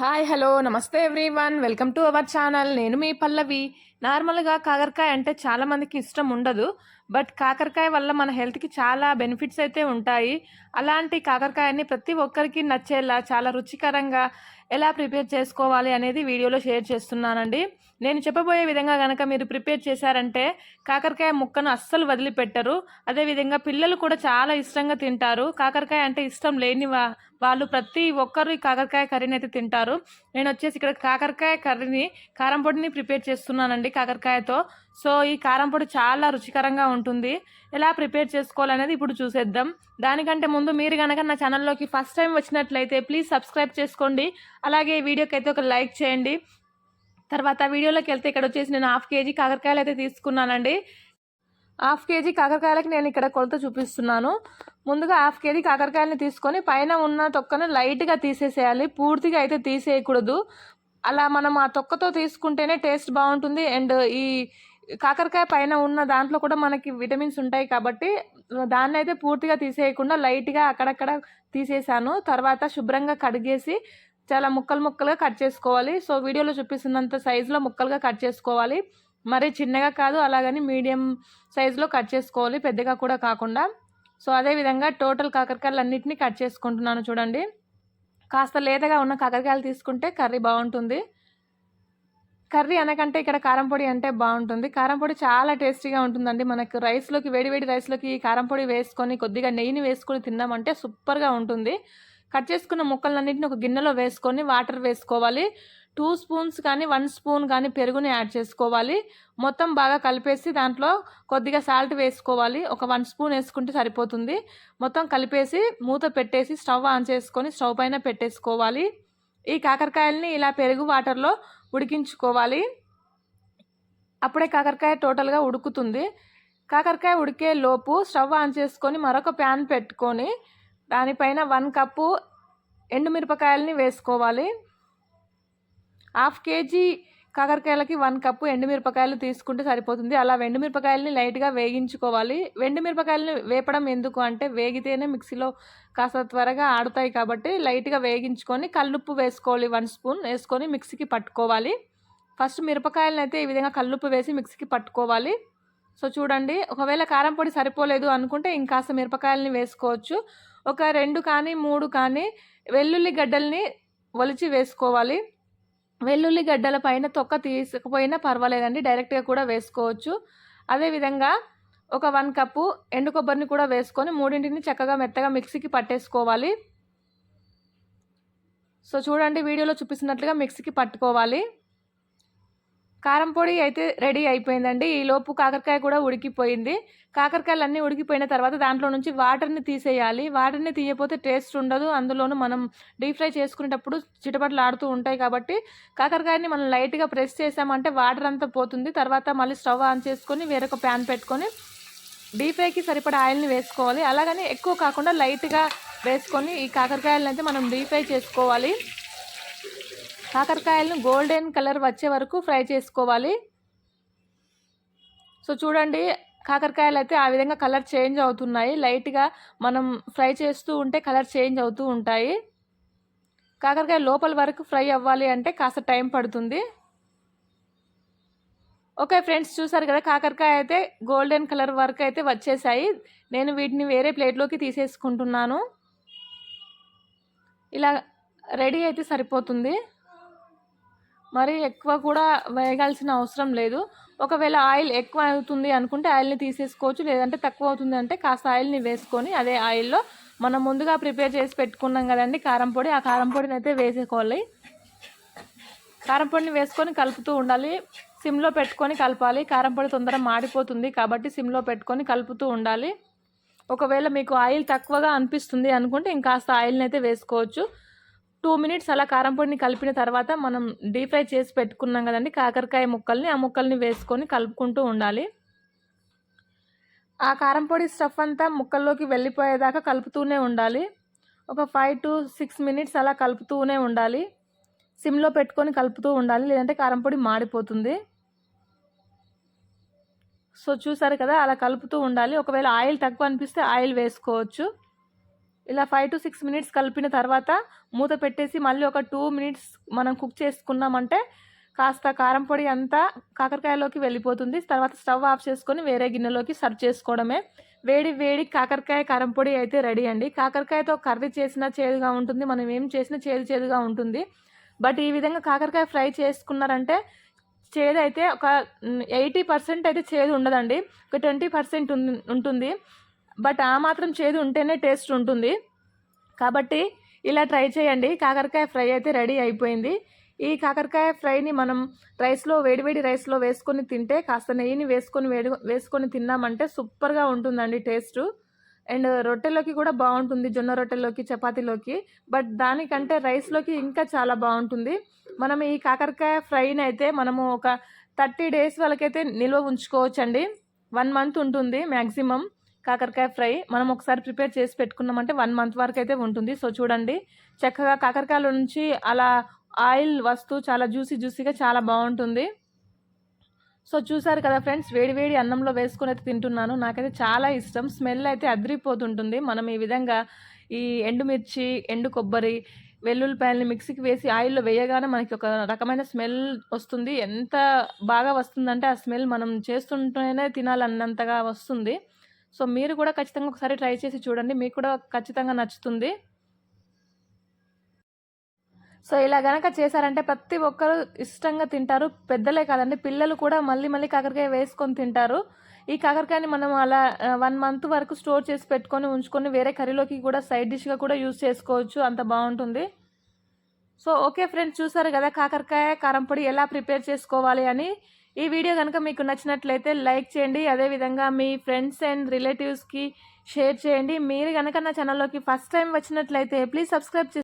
Hi hello నమస్తే everyone. Welcome to our channel. నేను మీ పల్లవి. నార్మల్గా కాకరకాయ అంటే చాలా మందికి ఇష్టం ఉండదు. బట్ కాకరకాయ వల్ల మన హెల్త్కి చాలా బెనిఫిట్స్ అయితే ఉంటాయి. అలాంటి కాకరకాయని ప్రతి ఒక్కరికి నచ్చేలా చాలా రుచికరంగా ఎలా ప్రిపేర్ చేసుకోవాలి అనేది వీడియోలో షేర్ చేస్తున్నానండి. నేను చెప్పబోయే విధంగా కనుక మీరు ప్రిపేర్ చేశారంటే కాకరకాయ ముక్కను అస్సలు వదిలిపెట్టరు. అదేవిధంగా పిల్లలు కూడా చాలా ఇష్టంగా తింటారు. కాకరకాయ అంటే ఇష్టం లేని వా వాళ్ళు ప్రతి ఒక్కరు ఈ కాకరకాయ కర్రీని అయితే తింటారు. నేను వచ్చేసి ఇక్కడ కాకరకాయ కర్రీని కారం పొడిని ప్రిపేర్ చేస్తున్నానండి. కాకరకాయతో. సో ఈ కారం పొడి చాలా రుచికరంగా ఉంటుంది. ఎలా ప్రిపేర్ చేసుకోవాలనేది ఇప్పుడు చూసేద్దాం. దానికంటే ముందు మీరు కనుక నా ఛానల్లోకి ఫస్ట్ టైం వచ్చినట్లయితే ప్లీజ్ సబ్స్క్రైబ్ చేసుకోండి. అలాగే ఈ వీడియోకి అయితే ఒక లైక్ చేయండి. తర్వాత వీడియోలోకి వెళ్తే ఇక్కడ వచ్చేసి నేను హాఫ్ కేజీ కాకరకాయలు అయితే తీసుకున్నానండి. హాఫ్ కేజీ కాకరకాయలకి నేను ఇక్కడ కొలత చూపిస్తున్నాను. ముందుగా హాఫ్ కేజీ కాకరకాయలని తీసుకొని పైన ఉన్న తొక్కను లైట్గా తీసేసేయాలి. పూర్తిగా అయితే తీసేయకూడదు. అలా మనం ఆ తొక్కతో తీసుకుంటేనే టేస్ట్ బాగుంటుంది. అండ్ ఈ కాకరకాయ పైన ఉన్న దాంట్లో కూడా మనకి విటమిన్స్ ఉంటాయి కాబట్టి దాన్ని అయితే పూర్తిగా తీసేయకుండా లైట్గా అక్కడక్కడ తీసేసాను. తర్వాత శుభ్రంగా కడిగేసి చాలా ముక్కలు ముక్కలుగా కట్ చేసుకోవాలి. సో వీడియోలో చూపిస్తున్నంత సైజులో ముక్కలుగా కట్ చేసుకోవాలి. మరీ చిన్నగా కాదు అలాగని మీడియం సైజులో కట్ చేసుకోవాలి. పెద్దగా కూడా కాకుండా. సో అదేవిధంగా టోటల్ కాకరకాయలు అన్నింటినీ కట్ చేసుకుంటున్నాను చూడండి. కాస్త లేతగా ఉన్న కాకరకాయలు తీసుకుంటే కర్రీ బాగుంటుంది. కర్రీ అనకంటే ఇక్కడ కారం పొడి అంటే బాగుంటుంది. కారం పొడి చాలా టేస్టీగా ఉంటుందండి. మనకు రైస్లోకి వేడి వేడి రైస్లోకి కారం పొడి వేసుకొని కొద్దిగా నెయ్యిని వేసుకొని తిన్నామంటే సూపర్గా ఉంటుంది. కట్ చేసుకున్న ముక్కలన్నింటిని ఒక గిన్నెలో వేసుకొని వాటర్ వేసుకోవాలి. టూ స్పూన్స్ కానీ వన్ స్పూన్ కానీ పెరుగుని యాడ్ చేసుకోవాలి. మొత్తం బాగా కలిపేసి దాంట్లో కొద్దిగా సాల్ట్ వేసుకోవాలి. ఒక వన్ స్పూన్ వేసుకుంటే సరిపోతుంది. మొత్తం కలిపేసి మూత పెట్టేసి స్టవ్ ఆన్ చేసుకొని స్టవ్ పైన పెట్టేసుకోవాలి. ఈ కాకరకాయలని ఇలా పెరుగు వాటర్లో ఉడికించుకోవాలి. అప్పుడే కాకరకాయ టోటల్గా ఉడుకుతుంది. కాకరకాయ ఉడికే లోపు స్టవ్ ఆన్ చేసుకొని మరొక ప్యాన్ పెట్టుకొని దానిపైన వన్ కప్పు ఎండుమిరపకాయలని వేసుకోవాలి. హాఫ్ కేజీ కాకరకాయలకి వన్ కప్పు ఎండుమిరపకాయలు తీసుకుంటే సరిపోతుంది. అలా వెండుమిరపకాయలని లైట్గా వేగించుకోవాలి. వెండుమిరపకాయలని వేపడం ఎందుకు అంటే వేగితేనే మిక్సీలో కాస్త త్వరగా ఆడుతాయి కాబట్టి లైట్గా వేగించుకొని కల్లుప్పు వేసుకోవాలి. వన్ స్పూన్ వేసుకొని మిక్సీకి పట్టుకోవాలి. ఫస్ట్ మిరపకాయలను అయితే ఈ విధంగా కల్లుప్పు వేసి మిక్సీకి పట్టుకోవాలి. సో చూడండి ఒకవేళ కారం పొడి సరిపోలేదు అనుకుంటే ఇంకాస్త మిరపకాయలని వేసుకోవచ్చు. ఒక రెండు కానీ మూడు కానీ వెల్లుల్లి గడ్డల్ని ఒలిచి వేసుకోవాలి. వెల్లుల్లి గడ్డల పైన తొక్క తీసుకుపోయినా పర్వాలేదండి డైరెక్ట్గా కూడా వేసుకోవచ్చు. అదేవిధంగా ఒక వన్ కప్పు ఎండు కొబ్బరిని కూడా వేసుకొని మూడింటిని చక్కగా మెత్తగా మిక్సీకి పట్టేసుకోవాలి. సో చూడండి వీడియోలో చూపిస్తున్నట్లుగా మిక్సీకి పట్టుకోవాలి. కారం పొడి అయితే రెడీ అయిపోయిందండి. ఈ లోపు కాకరకాయ కూడా ఉడికిపోయింది. కాకరకాయలన్నీ ఉడికిపోయిన తర్వాత దాంట్లో నుంచి వాటర్ని తీసేయాలి. వాటర్ని తీయపోతే టేస్ట్ ఉండదు. అందులోనూ మనం డీప్ ఫ్రై చేసుకునేటప్పుడు చిటపట్లు ఆడుతూ ఉంటాయి కాబట్టి కాకరకాయని మనం లైట్గా ప్రెస్ చేసామంటే వాటర్ అంతా పోతుంది. తర్వాత మళ్ళీ స్టవ్ ఆన్ చేసుకొని వేరొక ప్యాన్ పెట్టుకొని డీప్ ఫ్రైకి సరిపడా ఆయిల్ని వేసుకోవాలి. అలాగని ఎక్కువ కాకుండా లైట్గా వేసుకొని ఈ కాకరకాయలను అయితే మనం డీప్ ఫ్రై చేసుకోవాలి. కాకరకాయలను గోల్డెన్ కలర్ వచ్చే వరకు ఫ్రై చేసుకోవాలి. సో చూడండి కాకరకాయలు అయితే ఆ విధంగా కలర్ చేంజ్ అవుతున్నాయి. లైట్గా మనం ఫ్రై చేస్తూ ఉంటే కలర్ చేంజ్ అవుతూ ఉంటాయి. కాకరకాయ లోపల వరకు ఫ్రై అవ్వాలి అంటే కాస్త టైం పడుతుంది. ఓకే ఫ్రెండ్స్ చూసారు కదా కాకరకాయ అయితే గోల్డెన్ కలర్ వరకు అయితే వచ్చేసాయి. నేను వీటిని వేరే ప్లేట్లోకి తీసేసుకుంటున్నాను. ఇలా రెడీ అయితే సరిపోతుంది. మరి ఎక్కువ కూడా వేయగాల్సిన అవసరం లేదు. ఒకవేళ ఆయిల్ ఎక్కువ అవుతుంది అనుకుంటే ఆయిల్ని తీసేసుకోవచ్చు లేదంటే తక్కువ అవుతుంది అంటే కాస్త ఆయిల్ని వేసుకొని అదే ఆయిల్లో మనం ముందుగా ప్రిపేర్ చేసి పెట్టుకున్నాం కదండి కారం పొడి ఆ కారం పొడిని అయితే వేసుకోవాలి కారం పొడిని వేసుకొని కలుపుతూ ఉండాలి. సిమ్లో పెట్టుకొని కలపాలి. కారం పొడి తొందరగా మాడిపోతుంది కాబట్టి సిమ్లో పెట్టుకొని కలుపుతూ ఉండాలి. ఒకవేళ మీకు ఆయిల్ తక్కువగా అనిపిస్తుంది అనుకుంటే ఇంకాస్త ఆయిల్ని అయితే వేసుకోవచ్చు. టూ మినిట్స్ అలా కారం పొడిని కలిపిన తర్వాత మనం డీప్ ఫ్రై చేసి పెట్టుకున్నాం కదండి కాకరకాయ ముక్కల్ని ఆ ముక్కల్ని వేసుకొని కలుపుకుంటూ ఉండాలి. ఆ కారం పొడి స్టఫ్ అంతా ముక్కల్లోకి వెళ్ళిపోయేదాకా కలుపుతూనే ఉండాలి. ఒక ఫైవ్ టు సిక్స్ మినిట్స్ అలా కలుపుతూనే ఉండాలి. సిమ్లో పెట్టుకొని కలుపుతూ ఉండాలి లేదంటే కారం పొడి మాడిపోతుంది. సో చూసారు కదా అలా కలుపుతూ ఉండాలి. ఒకవేళ ఆయిల్ తక్కువ అనిపిస్తే ఆయిల్ వేసుకోవచ్చు. ఇలా ఫైవ్ టు సిక్స్ మినిట్స్ కలిపిన తర్వాత మూత పెట్టేసి మళ్ళీ ఒక టూ మినిట్స్ మనం కుక్ చేసుకున్నామంటే కాస్త కారం పొడి అంతా కాకరకాయలోకి వెళ్ళిపోతుంది. తర్వాత స్టవ్ ఆఫ్ చేసుకొని వేరే గిన్నెలోకి సర్వ్ చేసుకోవడమే. వేడి వేడి కాకరకాయ కారం పొడి అయితే రెడీ అండి. కాకరకాయతో కర్రీ చేసినా చేదుగా ఉంటుంది. మనం ఏం చేసినా చేదు చేదుగా ఉంటుంది. బట్ ఈ విధంగా కాకరకాయ ఫ్రై చేసుకున్నారంటే చేదు అయితే ఒక ఎయిటీ పర్సెంట్ అయితే చేదు ఉండదండి. ఒక ట్వంటీ పర్సెంట్ ఉంటుంది. బట్ ఆ మాత్రం చేదు ఉంటేనే టేస్ట్ ఉంటుంది. కాబట్టి ఇలా ట్రై చేయండి. కాకరకాయ ఫ్రై అయితే రెడీ అయిపోయింది. ఈ కాకరకాయ ఫ్రైని మనం రైస్లో వేడివేడి రైస్లో వేసుకొని తింటే కాస్త నెయ్యిని వేసుకొని వేడి వేసుకొని తిన్నామంటే సూపర్గా ఉంటుందండి టేస్ట్. అండ్ రొట్టెలోకి కూడా బాగుంటుంది జొన్న రొట్టెలోకి చపాతీలోకి. బట్ దానికంటే రైస్లోకి ఇంకా చాలా బాగుంటుంది. మనం ఈ కాకరకాయ ఫ్రైని అయితే మనము ఒక థర్టీ డేస్ వరకైతే నిల్వ ఉంచుకోవచ్చండి. వన్ మంత్ ఉంటుంది మ్యాక్సిమం కాకరకాయ ఫ్రై మనం ఒకసారి ప్రిపేర్ చేసి పెట్టుకున్నామంటే వన్ మంత్ వరకు అయితే ఉంటుంది. సో చూడండి చక్కగా కాకరకాయల నుంచి అలా ఆయిల్ వస్తూ చాలా జ్యూసీ జ్యూసీగా చాలా బాగుంటుంది. సో చూసారు కదా ఫ్రెండ్స్ వేడి వేడి అన్నంలో వేసుకుని అయితే తింటున్నాను. నాకైతే చాలా ఇష్టం. స్మెల్ అయితే అదిరిపోతుంటుంది. మనం ఈ విధంగా ఈ ఎండుమిర్చి ఎండు కొబ్బరి వెల్లుల్లిపాయలని మిక్సీకి వేసి ఆయిల్లో వేయగానే మనకి ఒక రకమైన స్మెల్ వస్తుంది. ఎంత బాగా వస్తుందంటే ఆ స్మెల్ మనం చేస్తుంటేనే తినాలన్నంతగా వస్తుంది. సో మీరు కూడా ఖచ్చితంగా ఒకసారి ట్రై చేసి చూడండి. మీకు కూడా ఖచ్చితంగా నచ్చుతుంది. సో ఇలా గనక చేశారంటే ప్రతి ఒక్కరు ఇష్టంగా తింటారు. పెద్దలే కాదండి పిల్లలు కూడా మళ్ళీ మళ్ళీ కాకరకాయ వేసుకొని తింటారు. ఈ కాకరకాయని మనం అలా వన్ మంత్ వరకు స్టోర్ చేసి పెట్టుకొని ఉంచుకొని వేరే కర్రీలోకి కూడా సైడ్ డిష్గా కూడా యూజ్ చేసుకోవచ్చు. అంత బాగుంటుంది. సో ఓకే ఫ్రెండ్స్ చూసారు కదా కాకరకాయ కారం పొడి ఎలా ప్రిపేర్ చేసుకోవాలి అని. ఈ వీడియో కనుక మీకు నచ్చినట్లయితే లైక్ చేయండి. అదేవిధంగా మీ ఫ్రెండ్స్ అండ్ రిలేటివ్స్కి షేర్ చేయండి. మీరు కనుక నా ఛానల్లోకి ఫస్ట్ టైం వచ్చినట్లయితే ప్లీజ్ సబ్స్క్రైబ్